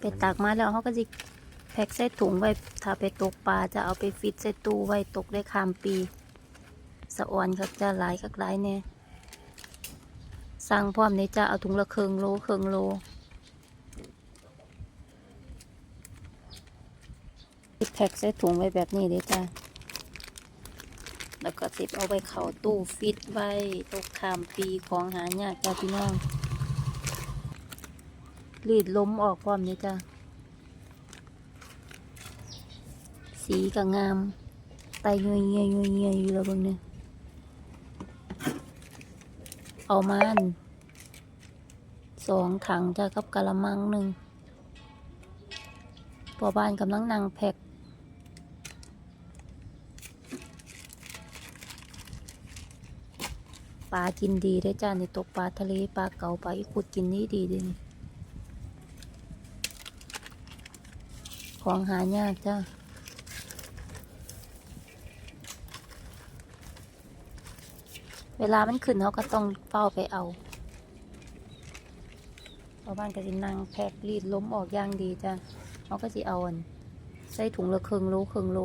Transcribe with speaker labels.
Speaker 1: ไปตักมาแล้วเขาก็จะแพ็คใส่ถุงไว้ถ้าไปตกปลาจะเอาไปฟิตใส่ตู้ไว้ตกได้ข้ามปี สะออนก็จะหลายคักหลายแน่สั่งพร้อมนี้จะเอาถุงละเครึ่งโลครึ่งโลแพ็คใส่ถุงไว้แบบนี้เลยจ้ะแล้วก็สิบเอาไว้เข้าตู้ฟิตไว้ตกข้ามปีของหายากจ้าพี่น้อง รีดล้มออกพร้อมนี้จ้ะ สีก็งามไตเงยเงยเงยเงยอยู่แล้วเบางเนี่ยเอามาอันสองถังจ้ะกับกะละมังหนึ่งพอบ้านกำลังนั่งแพ็คปลากินดีได้จ้าในตกปลาทะเลปลาเก๋าปลาอีกุดกินนี่ดีเล ของหายากจ้าเวลามันขึ้นเขาก็ต้องเฝ้าไปเอาเพราะบ้านก็จะนั่งแพกรีดล้มออกย่างดีจ้าเขาก็จะเอาอันใส่ถุงละครึ่งโลครึ่งโล